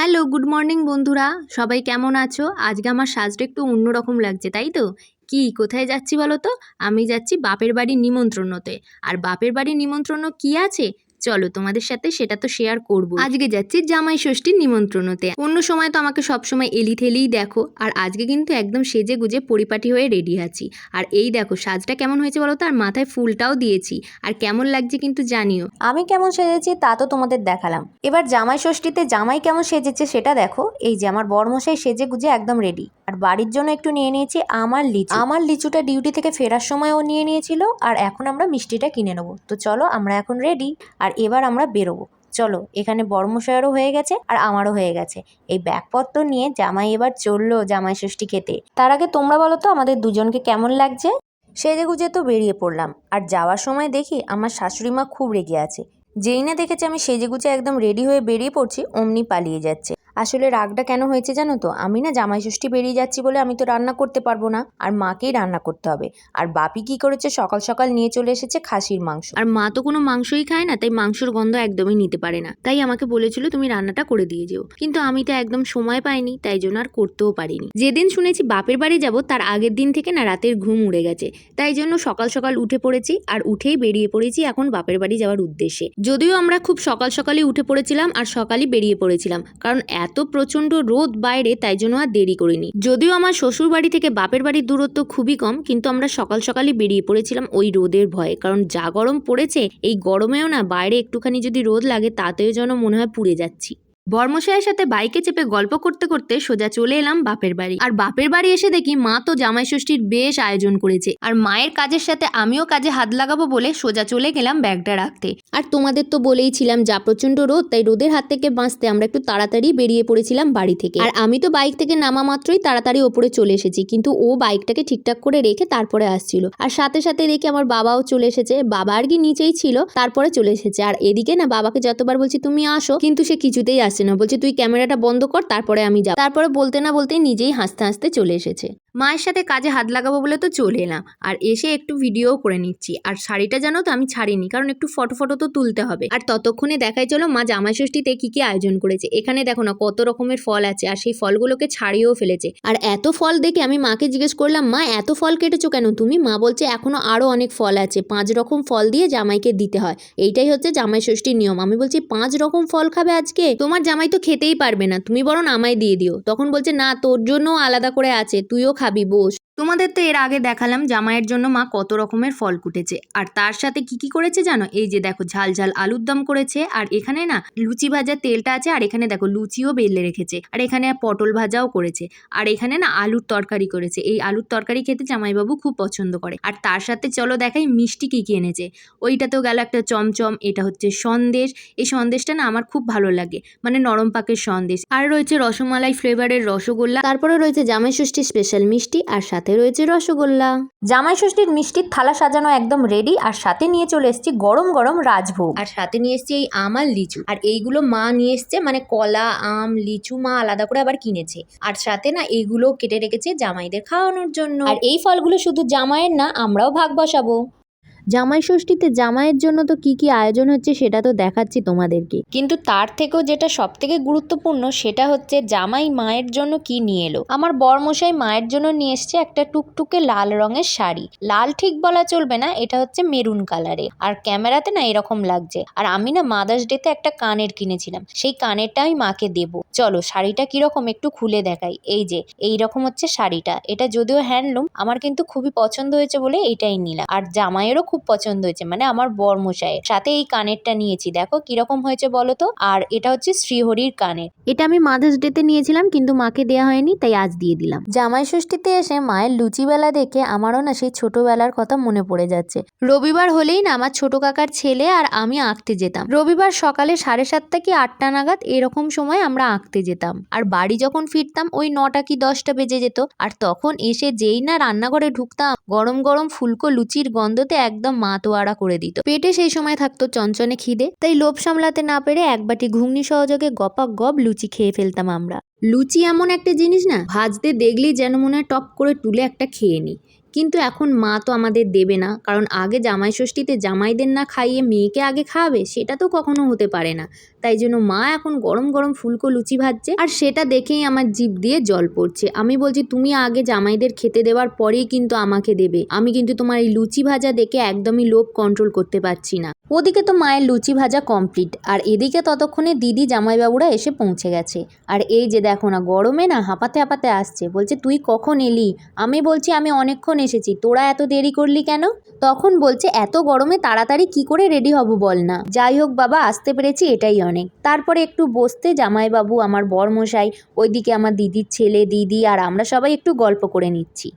Hello, good morning বন্ধুরা। সবাই কেমন আছো? আজকে আমার সাজটা একটু অন্যরকম লাগছে, তাই তো? কি, কোথায় যাচ্ছি বলো তো? আমি যাচ্ছি বাপের বাড়ির নিমন্ত্রণতে। আর বাপের বাড়ির নিমন্ত্রণ কি আছে? চলো তোমাদের সাথে সেটা তো শেয়ার করব। আজকে যাচ্ছি জামাই ষষ্ঠীর নিমন্ত্রণতে। অন্য সময় তো আমাকে সবসময় এলি থেলেই দেখো আর আজকে কিন্তু একদম সেজে গুজে পরিপাটি হয়ে রেডি আছি। আর এই দেখো সাজটা কেমন হয়েছে বলো তো? আর মাথায় ফুলটাও দিয়েছি। আর কেমন লাগছে কিন্তু জানিও। আমি কেমন সেজেছি তা তো তোমাদের দেখালাম। এবার জামাই ষষ্ঠীতে জামাই কেমন সেজেছে সেটা দেখো। এই যে আমার বরমশাই সেজে গুজে একদম রেডি আর বাড়ির জন্য একটু নিয়ে নিয়েছি আমার লিচু। আমার লিচুটা ডিউটি থেকে ফেরার সময় ও নিয়ে নিয়েছিল আর এখন আমরা মিষ্টিটা কিনে নেব। তো চলো আমরা এখন রেডি আর এবার আমরা বেরোবো। চলো, এখানে বর্মশায়েরও হয়ে গেছে আর আমারও হয়ে গেছে। এই ব্যাগপত্র নিয়ে জামাই এবার চলল জামাই ষষ্ঠী খেতে। তার আগে তোমরা বলো তো, আমাদের দুজনকে কেমন লাগছে? সেজে গুজে তো বেরিয়ে পড়লাম। আর যাওয়ার সময় দেখি আমার শাশুড়ি মা খুব রেগে আছে। যেই না দেখেছে আমি সেজে গুজে একদম রেডি হয়ে বেরিয়ে পড়ছি, অমনি পালিয়ে যাচ্ছে। আসলে রাগটা কেন হয়েছে জানো তো? আমি না জামাই ষষ্ঠী বেরিয়ে যাচ্ছি বলে আমি তো রান্না করতে পারব না। আর মাকেই রান্না করতে হবে। আর বাপি কি করেছে? সকাল সকাল নিয়ে চলে এসেছে খাসির মাংস। আর মা তো কোনো মাংসই খায় না, তাই মাংসর গন্ধ একদমই নিতে পারে না। তাই আমাকে বলেছিল, তুমি রান্নাটা করে দিয়ে যেও। কিন্তু আমি তো একদম সময় পাইনি, তাই জন্য আর করতেও পারিনি। যেদিন শুনেছি বাপের বাড়ি যাব, তার আগের দিন থেকে না রাতের ঘুম উড়ে গেছে। তাই জন্য সকাল সকাল উঠে পড়েছি আর উঠেই বেরিয়ে পড়েছি এখন বাপের বাড়ি যাওয়ার উদ্দেশ্যে। যদিও আমরা খুব সকাল সকালই উঠে পড়েছিলাম আর সকালই বেরিয়ে পড়েছিলাম। কারণ এত প্রচণ্ড রোদ বাইরে, তাই জন্য আর দেরি করিনি। যদিও আমার শ্বশুর বাড়ি থেকে বাপের বাড়ির দূরত্ব খুবই কম, কিন্তু আমরা সকাল সকালই বেরিয়ে পড়েছিলাম ওই রোদের ভয়ে। কারণ যা গরম পড়েছে, এই গরমেও না বাইরে একটুখানি যদি রোদ লাগে, তাতেও যেন মনে হয় পুড়ে যাচ্ছি। বর্মশাইয়ের সাথে বাইকে চেপে গল্প করতে করতে সোজা চলে এলাম বাপের বাড়ি। আর বাপের বাড়ি এসে দেখি মা তো জামাই ষষ্ঠীর বেশ আয়োজন করেছে। আর মায়ের কাজের সাথে আমিও কাজে হাত লাগাবো বলে সোজা চলে গেলাম ব্যাগটা রাখতে। আর তোমাদের তো বলেই ছিলাম, যা প্রচণ্ড রোদ, তাই রোদের হাত থেকে বাঁচতে আমরা একটু তাড়াতাড়ি বেরিয়ে পড়েছিলাম বাড়ি থেকে। আর আমি তো বাইক থেকে নামা মাত্রই তাড়াতাড়ি ওপরে চলে এসেছি, কিন্তু ও বাইকটাকে ঠিকঠাক করে রেখে তারপরে আসছিল। আর সাথে সাথে দেখি আমার বাবাও চলে এসেছে, বাবা আর কি নিচেই ছিল, তারপরে চলে এসেছে। আর এদিকে না, বাবাকে যতবার বলছি, তুমি আসো, কিন্তু সে কিছুতেই আসছে না, বলছে, তুই ক্যামেরাটা বন্ধ কর, তারপরে আমি যাব। তারপরে বলতে না বলতেই নিজেই হাসতে হাসতে চলে এসেছে। মায়ের সাথে কাজে হাত লাগাবো বলে তো চলে এলাম। আর এসে একটু ভিডিও করে নিচ্ছি। আর শাড়িটা জানো তো আমি ছাড়িনি, কারণ একটু ফটো ফটো তো তুলতে হবে। আর ততক্ষণে দেখাই চলো মা জামাই ষষ্ঠীতে কি কি আয়োজন করেছে। এখানে দেখো না কত রকমের ফল আছে, আর সেই ফলগুলোকে ছাড়িয়েও ফেলেছে। আর এত ফল দেখে আমি মাকে জিজ্ঞেস করলাম, মা, এত ফল কেটেছো কেন তুমি? মা বলছে, এখনও আরও অনেক ফল আছে, পাঁচ রকম ফল দিয়ে জামাইকে দিতে হয়। এইটাই হচ্ছে জামাই ষষ্ঠীর নিয়ম। আমি বলছি, পাঁচ রকম ফল খাবে আজকে? তোমার জামাই তো খেতেই পারবে না, তুমি বরং আমায় দিয়ে দিও। তখন বলছে, না, তোর জন্য আলাদা করে আছে, তুইও খাবি বস। তোমাদের তো এর আগে দেখালাম জামাইয়ের জন্য মা কত রকমের ফল কুটেছে। আর তার সাথে কি কি করেছে জানো? এই যে দেখো, ঝাল ঝাল আলুর দম করেছে। আর এখানে না, লুচি ভাজার তেলটা আছে, আর এখানে দেখো, লুচিও বেলে রেখেছে। আর এখানে পটল ভাজাও করেছে। আর এখানে না, আলুর তরকারি করেছে। এই আলুর তরকারি খেতে জামাইবাবু খুব পছন্দ করে। আর তার সাথে চলো দেখাই মিষ্টি কি কি এনেছে। ওইটাতেও গেল একটা চমচম, এটা হচ্ছে সন্দেশ। এই সন্দেশটা না আমার খুব ভালো লাগে। মানে নরম পাকের সন্দেশ। আর রয়েছে রসমালাই ফ্লেভারের রসগোল্লা। তারপরে রয়েছে জামাই ষষ্ঠী স্পেশাল মিষ্টি। আর সাথে রয়েছে রসগোল্লা। জামাই ষষ্ঠীর মিষ্টির থালা সাজানো একদম রেডি আর সাথে নিয়ে চলে এসেছি গরম গরম রাজভোগ। আর সাথে নিয়ে এসেছি এই আম আর লিচু। আর এইগুলো মা নিয়ে এসছে মানে কলা, আম, লিচু মা আলাদা করে আবার কিনেছে। আর সাথে না এইগুলো কেটে রেখেছে জামাইদের খাওয়ানোর জন্য। আর এই ফলগুলো শুধু জামাইয়ের না, আমরাও ভাগ বসাবো। জামাই ষষ্ঠীতে জামাইয়ের জন্য তো কি কি আয়োজন হচ্ছে সেটা তো দেখাচ্ছি তোমাদেরকে। কিন্তু তার থেকেও যেটা সব থেকে গুরুত্বপূর্ণ সেটা হচ্ছে জামাই মায়ের জন্য কি নিয়ে এলো? আমার বরমশাই মায়ের জন্য নিয়ে এসছে একটা টুকটুকে লাল রঙের শাড়ি। লাল ঠিক বলা চলবে না, এটা হচ্ছে মেরুন কালারে আর ক্যামেরাতে না এরকম লাগছে। আর আমি না মাদার্স ডেতে একটা কানের কিনেছিলাম। সেই কানেরটা আমি মাকে দেবো। চলো শাড়িটা কীরকম একটু খুলে দেখাই। এই যে এই রকম হচ্ছে শাড়িটা। এটা যদিও হ্যান্ডলুম, আমার কিন্তু খুবই পছন্দ হয়েছে বলে এটাই নিলাম। আর জামাইয়েরও খুব পছন্দ হয়েছে। মানে আমার বরমশাইয়ের। সাথে এই কানেরটা নিয়েছি। দেখো কীরকম হয়েছে বলো তো আর এটা হচ্ছে শ্রীহরির কানের। এটা আমি মাদার্স ডেতে নিয়েছিলাম কিন্তু মাকে দেওয়া হয়নি তাই আজ দিয়ে দিলাম। জামাই ষষ্ঠীতে এসে মায়ের লুচিবেলা দেখে আমারও না সেই ছোটবেলার কথা মনে পড়ে যাচ্ছে। রবিবার হলেই না আমার ছোট কাকার ছেলে আর আমি আঁকতে যেতাম। রবিবার সকালে সাড়ে সাতটা কি আটটা নাগাদ এরকম সময় আমরা আঁকতে যেতাম। আর বাড়ি যখন ফিরতাম ওই নটা কি দশটা বেজে যেত। আর তখন এসে যেই না রান্নাঘরে ঢুকতাম গরম গরম ফুলকো লুচির গন্ধতে একদম মাতোয়ারা করে দিত। পেটে সেই সময় থাকতো চঞ্চনে খিদে, তাই লোভ সামলাতে না পেরে এক বাটি ঘুগনি সহযোগে গপা গপ লুচি খেয়ে ফেলতাম আমরা। লুচি এমন একটা জিনিস না, ভাজতে দেখলেই যেন মনে হয় টপ করে তুলে একটা খেয়ে নিই কিন্তু এখন মা তো আমাদের দেবে না, কারণ আগে জামাই ষষ্ঠীতে জামাইদের না খাইয়ে মেয়েকে আগে খাওয়াবে, সেটা তো কখনো হতে পারে না। তাই জন্য মা এখন গরম গরম ফুলকো লুচি ভাজছে, আর সেটা দেখেই আমার জিভ দিয়ে জল পড়ছে। আমি বলছি, তুমি আগে জামাইদের খেতে দেওয়ার পরেই কিন্তু আমাকে দেবে। আমি কিন্তু তোমার এই লুচি ভাজা দেখে একদমই লোভ কন্ট্রোল করতে পারছি না। ওদিকে তো মায়ের লুচি ভাজা কমপ্লিট আর এদিকে ততক্ষণে দিদি জামাইবাবুরা এসে পৌঁছে গেছে। আর এই যে দেখো না, গরমে না হাঁপাতে হাঁপাতে আসছে। বলছে, তুই কখন এলি? আমি বলছি, আমি অনেকক্ষণ এসেছি। তোরা এত দেরি করলি কেন? তখন বলছে, এত গরমে তাড়াতাড়ি কি করে রেডি হব বল না। যাই হোক বাবা, আসতে পেরেছি, এটাই অনেক। তারপরে একটু বসতে জামাইবাবু, আমার বরমশাই, ওইদিকে আমার দিদির ছেলে, দিদি, আর আমরা সবাই একটু গল্প করে নিচ্ছি।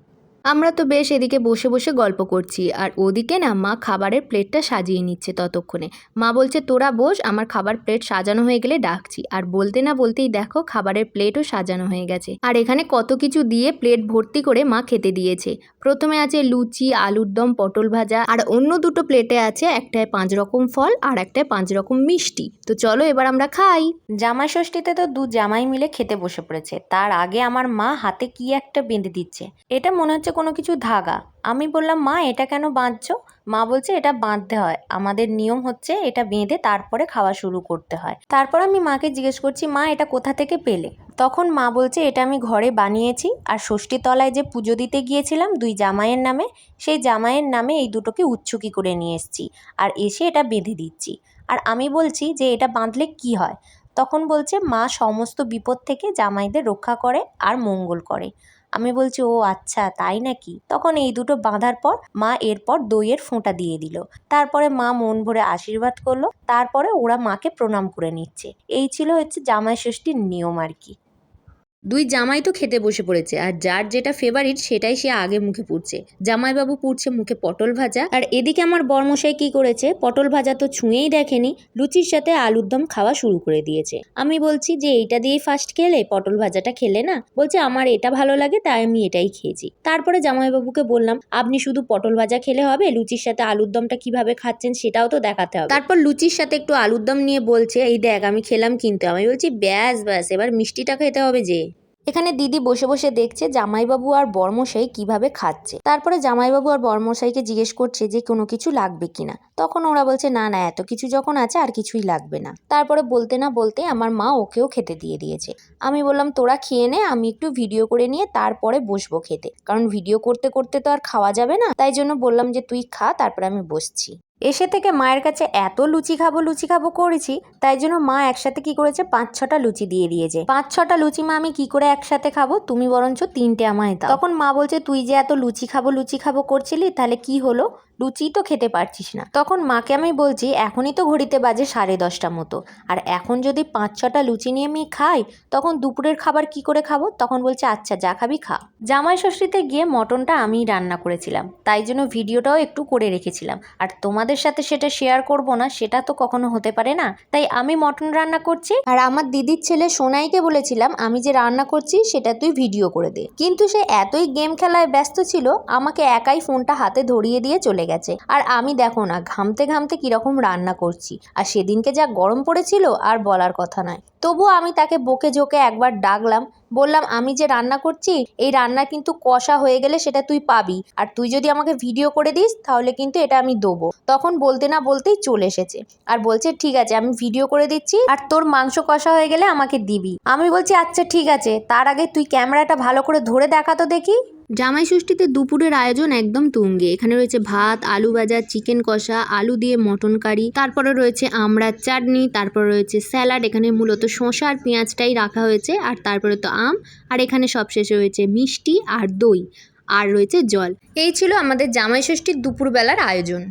আমরা তো বেশ এদিকে বসে বসে গল্প করছি, আর ওদিকে না মা খাবারের প্লেটটা সাজিয়ে নিচ্ছে ততক্ষণে। মা বলছে, তোরা বস, আমার খাবার প্লেট সাজানো হয়ে গেলে ডাকছি। আর বলতে না বলতেই দেখো, খাবারের প্লেটও সাজানো হয়ে গেছে। আর এখানে কত কিছু দিয়ে প্লেট ভর্তি করে মা খেতে দিয়েছে। প্রথমে আছে লুচি, আলুর দম, পটল ভাজা, আর অন্য দুটো প্লেটে আছে একটায় পাঁচ রকম ফল, আর একটায় পাঁচ রকম মিষ্টি। তো চলো এবার আমরা খাই। জামাই ষষ্ঠীতে তো দু জামাই মিলে খেতে বসে পড়েছে। তার আগে আমার মা হাতে কি একটা বেঁধে দিচ্ছে? এটা মনে হচ্ছে কোনো কিছু ধাগা। আমি বললাম, মা, এটা কেন বাঁধছো? মা বলছে, এটা বাঁধতে হয়। আমাদের নিয়ম হচ্ছে এটা বেঁধে তারপরে খাওয়া শুরু করতে হয়। তারপর আমি মাকে জিজ্ঞেস করছি, মা, এটা কোথা থেকে পেলে? তখন মা বলছে, এটা আমি ঘরে বানিয়েছি আর ষষ্ঠী তলায় যে পুজো দিতে গিয়েছিলাম দুই জামাইয়ের নামে, সেই জামাইয়ের নামে এই দুটোকে উচ্চকি করে নিয়ে এসেছি আর এসে এটা বেঁধে দিচ্ছি। আর আমি বলছি যে, এটা বাঁধলে কি হয়? তখন বলছে, মা, সমস্ত বিপদ থেকে জামাইদের রক্ষা করে আর মঙ্গল করে। আমি বলছি, ও আচ্ছা তাই নাকি? তখন এই দুটো বাঁধার পর মা এরপর দইয়ের ফোঁটা দিয়ে দিল। তারপরে মা মন ভরে আশীর্বাদ করল। তারপরে ওরা মাকে প্রণাম করে নিচ্ছে। এই ছিল হচ্ছে জামাই ষষ্ঠীর নিয়ম আর কি। দুই জামাই তো খেতে বসে পড়েছে, আর যার যেটা ফেভারিট সেটাই সে আগে মুখে পুড়ছে। জামাইবাবু পুড়ছে মুখে পটল ভাজা, আর এদিকে আমার বরমশাই কি করেছে, পটল ভাজা তো ছুঁয়েই দেখেনি, লুচির সাথে আলুর দম খাওয়া শুরু করে দিয়েছে। আমি বলছি, যে এইটা দিয়েই ফার্স্ট খেলে, পটল ভাজাটা খেলে না? বলছে, আমার এটা ভালো লাগে, তাই আমি এটাই খেয়েছি। তারপরে জামাইবাবুকে বললাম, আপনি শুধু পটল ভাজা খেলে হবে, লুচির সাথে আলুর দমটা কীভাবে খাচ্ছেন সেটাও তো দেখাতে হবে। তারপর লুচির সাথে একটু আলুর দম নিয়ে বলছে, এই দেখ, আমি খেলাম কিন্তু। আমি বলছি, ব্যাস ব্যাস, এবার মিষ্টিটা খেতে হবে যে। এখানে দিদি বসে বসে দেখছে জামাইবাবু আর বর্মশাই কীভাবে খাচ্ছে। তারপরে জামাইবাবু আর বর্মশাইকে জিজ্ঞেস করছে যে কোনো কিছু লাগবে কিনা। তখন ওরা বলছে, না না, এত কিছু যখন আছে আর কিছুই লাগবে না। তারপরে বলতে না বলতে আমার মা ওকেও খেতে দিয়ে দিয়েছে। আমি বললাম, তোরা খেয়ে নে, আমি একটু ভিডিও করে নিয়ে তারপরে বসবো খেতে। কারণ ভিডিও করতে করতে তো আর খাওয়া যাবে না। তাই জন্য বললাম যে, তুই খা, তারপরে আমি বসছি। এসে থেকে মায়ের কাছে এত লুচি খাব লুচি খাব করেছি, তাই জন্য মা একসাথে কি করেছে, পাঁচ ছটা লুচি দিয়ে দিয়েছে। পাঁচ ছটা লুচি মা আমি কি করে একসাথে খাব, তুমি বরঞ্চ তিনটে আমায় দাও। তখন মা বলছে, তুই যে এত লুচি খাব লুচি খাব করছিলি, তাহলে কি হলো? লুচি তো খেতে পারছিস না। তখন মাকে আমি বলছি, এখনই তো ঘড়িতে বাজে সাড়ে দশটা মতো। আর এখন যদি পাঁচ ছটা লুচি নিয়ে আমি খাই, তখন দুপুরের খাবার কি করে খাব? তখন বলছে আচ্ছা যা খাবি খা। জামাই ষষ্ঠীতে গিয়ে মটনটা আমিই রান্না করেছিলাম। তাই জন্য ভিডিওটাও একটু করে রেখেছিলাম। আর তোমাদের সাথে সেটা শেয়ার করব না, সেটা তো কখনো হতে পারে না। তাই আমি মটন রান্না করছি। আর আমার দিদির ছেলে সোনাইকে বলেছিলাম, আমি যে রান্না করছি, সেটা তুই ভিডিও করে দে। কিন্তু সে এতই গেম খেলায় ব্যস্ত ছিল, আমাকে একাই ফোনটা হাতে ধরিয়ে দিয়ে চলে গেছে। আর আমি দেখো না, ঘামতে ঘামতে কীরকম রান্না করছি। আর সেদিনকে যা গরম পড়েছিল আর বলার কথা নয়। তবুও আমি তাকে বকে ঝোকে একবার ডাকলাম, বললাম, আমি যে রান্না করছি, এই রান্না কিন্তু কষা হয়ে গেলে সেটা তুই পাবি। আর তুই যদি আমাকে ভিডিও করে দিস, তাহলে কিন্তু এটা আমি দেবো। তখন বলতে না বলতেই চলে এসেছে। আর বলছে, ঠিক আছে, আমি ভিডিও করে দিচ্ছি, আর তোর মাংস কষা হয়ে গেলে আমাকে দিবি। আমি বলছি আচ্ছা ঠিক আছে, তার আগে তুই ক্যামেরাটা ভালো করে ধরে দেখা তো দেখি। জামাই ষষ্ঠীতে দুপুরের আয়োজন একদম তুঙ্গে। এখানে রয়েছে ভাত, আলু ভাজা, চিকেন কষা, আলু দিয়ে মটন কারি, তারপরে রয়েছে আমড়ার চাটনি, তারপর রয়েছে স্যালাড। এখানে মূলত শসা আর পেঁয়াজটাই রাখা হয়েছে, আর তারপরে তো আম, আর এখানে সবশেষে রয়েছে মিষ্টি আর দই, আর রয়েছে জল। এই ছিল আমাদের জামাই ষষ্ঠীর দুপুরবেলার আয়োজন।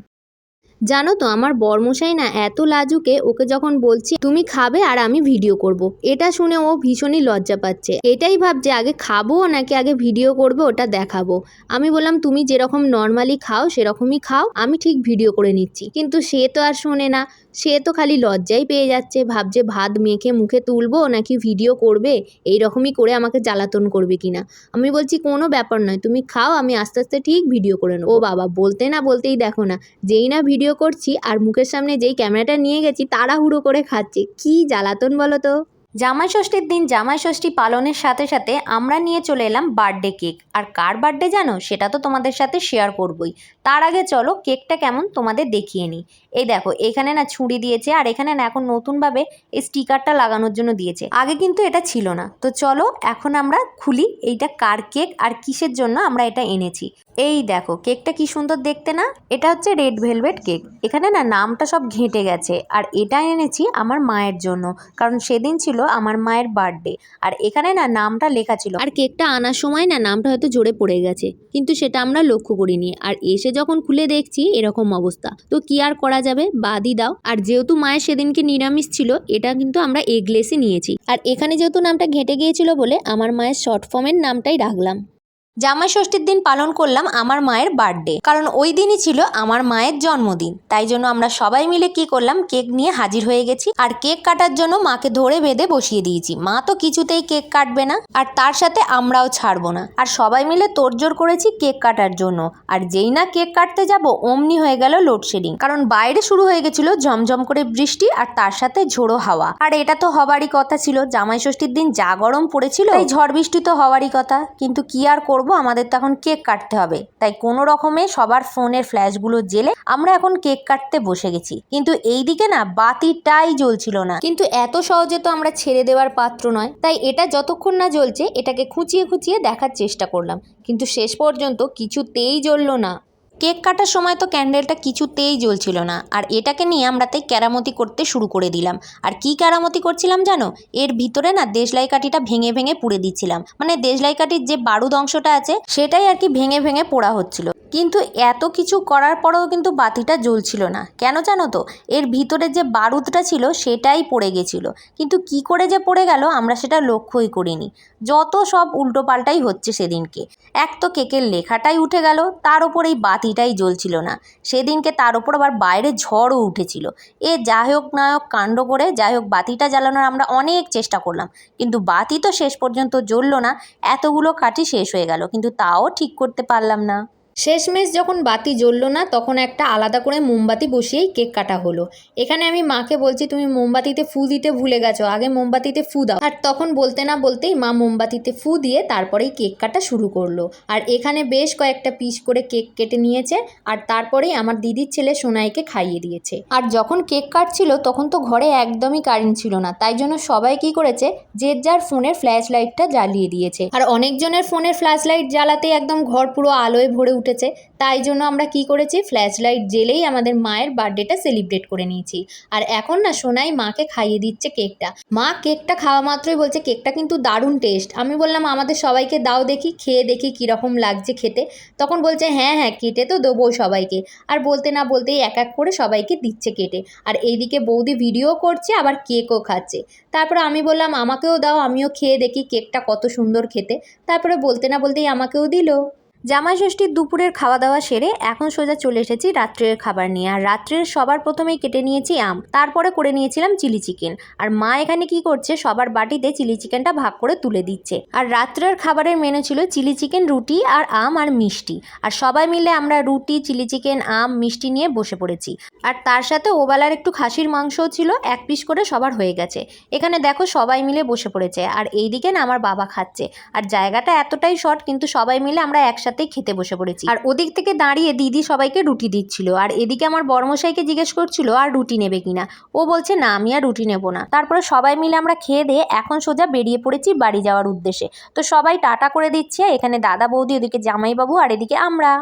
জানো তো, আমার বরমশাই না এত লাজুকে ওকে যখন বলছি, তুমি খাবে আর আমি ভিডিও করব। এটা শুনে ও ভীষণই লজ্জা পাচ্ছে। এটাই ভাবছে, আগে খাব নাকি আগে ভিডিও করবে, ওটা দেখাবো? আমি বললাম, তুমি যেরকম নর্মালি খাও, সেরকমই খাও, আমি ঠিক ভিডিও করে নিচ্ছি। কিন্তু সে তো আর শোনে না। সে তো খালি লজ্জাই পেয়ে যাচ্ছে, ভাবছে ভাত মেখে মুখে তুলবো নাকি ভিডিও করবে এই রকমই করে আমাকে জ্বালাতন করবে কি না আমি বলছি, কোনো ব্যাপার নয়, তুমি খাও, আমি আস্তে আস্তে ঠিক ভিডিও করে নেব। ও বাবা, বলতে না বলতেই দেখো না, যেই না ভিডিও করছি আর মুখের সামনে যেই ক্যামেরাটা নিয়ে গেছি, তাড়াহুড়ো করে খাচ্ছে। কি জ্বালাতন বলো তো? জামাই ষষ্ঠীর দিন জামাই ষষ্ঠী পালনের সাথে সাথে আমরা নিয়ে চলে এলাম বার্থডে কেক আর কার বার্থডে জানো? সেটা তো তোমাদের সাথে শেয়ার করবই। তার আগে চলো কেকটা কেমন তোমাদের দেখিয়ে নিই। এই দেখো, এখানে না ছুরি দিয়েছে আর এখানে না এখন নতুনভাবে এই স্টিকারটা লাগানোর জন্য দিয়েছে। আগে কিন্তু এটা ছিল না। তো চলো এখন আমরা খুলি এইটা কার কেক আর কিসের জন্য আমরা এটা এনেছি। এই দেখো কেকটা কি সুন্দর দেখতে না? এটা হচ্ছে রেড ভেলভেট কেক এখানে না নামটা সব ঘেঁটে গেছে। আর এটা এনেছি আমার মায়ের জন্য। কারণ সেদিন ছিল আমার মায়ের বার্থডে আর এখানে না নামটা লেখা ছিল। আর কেকটা আনার সময় না নামটা হয়তো জোরে পড়ে গেছে। কিন্তু সেটা আমরা লক্ষ্য করিনি। আর এসে যখন খুলে দেখছি, এরকম অবস্থা। তো কি আর করা যাবে? বাদই দাও। আর যেহেতু মায়ের সেদিনকে নিরামিষ ছিল, এটা কিন্তু আমরা এগলেসই নিয়েছি। আর এখানে যেহেতু নামটা ঘেঁটে গিয়েছিল বলে, আমার মায়ের শর্ট ফর্মের নামটাই রাখলাম। জামাই ষষ্ঠীর দিন পালন করলাম আমার মায়ের বার্থডে। কারণ ওই দিনই ছিল আমার মায়ের জন্মদিন। তাই জন্য আমরা সবাই মিলে কি করলাম, কেক নিয়ে হাজির হয়ে গেছি। আর কেক কাটার জন্য মাকে ধরে বেঁধে বসিয়ে দিয়েছি। মা তো কিছুতেই কেক কাটবে না, আর তার সাথে আমরাও ছাড়বো না। আর সবাই মিলে তোড়জোড় করেছি কেক কাটার জন্য। আর যেই না কেক কাটতে যাব, অমনি হয়ে গেল লোডশেডিং। কারণ বাইরে শুরু হয়ে গেছিল ঝমঝম করে বৃষ্টি আর তার সাথে ঝোড়ো হাওয়া। আর এটা তো হবারই কথা ছিল জামাই ষষ্ঠীর দিন যা গরম পড়েছিল এই ঝড় বৃষ্টি তো হওয়ারই কথা। কিন্তু কি আর করব আমাদের তো এখন কেক কাটতে হবে। তাই কোনো রকমে সবার ফোনের ফ্ল্যাশগুলো জেলে আমরা এখন কেক কাটতে বসে গেছি। কিন্তু এই দিকে না, বাতিটাই জ্বলছিল না। কিন্তু এত সহজে তো আমরা ছেড়ে দেওয়ার পাত্র নয়। তাই এটা যতক্ষণ না জ্বলছে, এটাকে খুঁচিয়ে খুঁচিয়ে দেখার চেষ্টা করলাম। কিন্তু শেষ পর্যন্ত কিছুতেই জ্বললো না। কেক কাটার সময় তো ক্যান্ডেলটা কিছুতেই জ্বলছিল না। আর এটাকে নিয়ে আমরা তাই কেরামতি করতে শুরু করে দিলাম। আর কি কেরামতি করছিলাম জানো? এর ভিতরে না দেশলাই কাঠিটা ভেঙে ভেঙে পুড়ে দিচ্ছিলাম। মানে দেশলাই কাঠির যে বারুদ অংশটা আছে, সেটাই আর কি ভেঙে ভেঙে পোড়া হচ্ছিল। কিন্তু এত কিছু করার পরেও কিন্তু বাতিটা জ্বলছিল না। কেন জানো তো? এর ভিতরে যে বারুদটা ছিল সেটাই পড়ে গেছিল। কিন্তু কি করে যে পড়ে গেল আমরা সেটা লক্ষ্যই করিনি। যত সব উল্টোপাল্টাই হচ্ছে সেদিনকে। এক তো কেকের লেখাটাই উঠে গেল, তার ওপর এই বাতিটাই জ্বলছিল না। সেদিনকে তার ওপর আবার বাইরে ঝড়ও উঠেছিল। এ যাই হোক না হোক কাণ্ড করে, যাই হোক বাতিটা জ্বালানোর আমরা অনেক চেষ্টা করলাম। কিন্তু বাতি তো শেষ পর্যন্ত জ্বললো না, এতগুলো কাঠি শেষ হয়ে গেল। কিন্তু তাও ঠিক করতে পারলাম না। শেষমেশ যখন বাতি জ্বললো না, তখন একটা আলাদা করে মোমবাতি বসিয়েই কেক কাটা হলো। এখানে আমি মাকে বলছি, তুমি মোমবাতিতে ফু দিতে ভুলে গেছো, আগে মোমবাতিতে ফু দাও। আর তখন বলতে না বলতেই মা মোমবাতিতে ফু দিয়ে তারপরেই কেক কাটা শুরু করল। আর এখানে বেশ কয়েকটা পিস করে কেক কেটে নিয়েছে, আর তারপরেই আমার দিদির ছেলে সোনাইকে খাইয়ে দিয়েছে। আর যখন কেক কাটছিল, তখন তো ঘরে একদমই কারেন্ট ছিল না, তাই জন্য সবাই কি করেছে, যে যার ফোনের ফ্ল্যাশ লাইটটা জ্বালিয়ে দিয়েছে। আর অনেকজনের ফোনের ফ্ল্যাশ লাইট জ্বালাতে একদম ঘর পুরো আলোয় ভরে উঠেছে। তাই জন্য আমরা কি করেছি? ফ্ল্যাশ লাইট জেলেই আমাদের মায়ের বার্থডেটা সেলিব্রেট করে নিয়েছি। আর এখন না সোনাই মাকে খাইয়ে দিচ্ছে কেকটা মা কেকটা খাওয়া মাত্রই বলছে কেকটা কিন্তু দারুণ টেস্ট আমি বললাম, আমাদের সবাইকে দাও দেখি, খেয়ে দেখি কীরকম লাগছে খেতে। তখন বলছে হ্যাঁ হ্যাঁ কেটে তো দেবো সবাইকে। আর বলতে না বলতেই এক এক করে সবাইকে দিচ্ছে কেটে। আর এইদিকে বৌদি ভিডিও করছে, আবার কেকও খাচ্ছে। তারপরে আমি বললাম, আমাকেও দাও, আমিও খেয়ে দেখি কেকটা কত সুন্দর খেতে। তারপরে বলতে না বলতেই আমাকেও দিলো। জামাই ষষ্ঠীর দুপুরের খাওয়া দাওয়া সেরে এখন সোজা চলে এসেছি রাত্রের খাবার নিয়ে। আর রাত্রের সবার প্রথমেই কেটে নিয়েছি আম। তারপরে করে নিয়েছিলাম চিলি চিকেন। আর মা এখানে কি করছে, সবার বাটিতে চিলি চিকেনটা ভাগ করে তুলে দিচ্ছে। আর রাত্রের খাবারের মেনু ছিল চিলি চিকেন, রুটি আর আম আর মিষ্টি। আর সবাই মিলে আমরা রুটি, চিলি চিকেন, আম, মিষ্টি নিয়ে বসে পড়েছি। আর তার সাথে ওবেলার একটু খাসির মাংসও ছিল, এক পিস করে সবার হয়ে গেছে। এখানে দেখো সবাই মিলে বসে পড়েছে। আর এইদিকে না আমার বাবা খাচ্ছে। আর জায়গাটা এতটাই শর্ট, কিন্তু সবাই মিলে আমরা একসাথেই খেতে বসে পড়েছি। আর ওদিক থেকে দাঁড়িয়ে দিদি সবাইকে রুটি দিচ্ছিল। আর এদিকে আমার বর্মশাইকে জিজ্ঞেস করছিল, আর রুটি নেবে কিনা? ও বলছে, না, আমি আর রুটি নেব না। তারপরে সবাই মিলে আমরা খেয়ে দিয়ে এখন সোজা বেরিয়ে পড়েছি বাড়ি যাওয়ার উদ্দেশ্যে। তো সবাই টাটা করে দিচ্ছে, এখানে দাদা বৌদি, ওদিকে জামাইবাবু, আর এদিকে আমরা।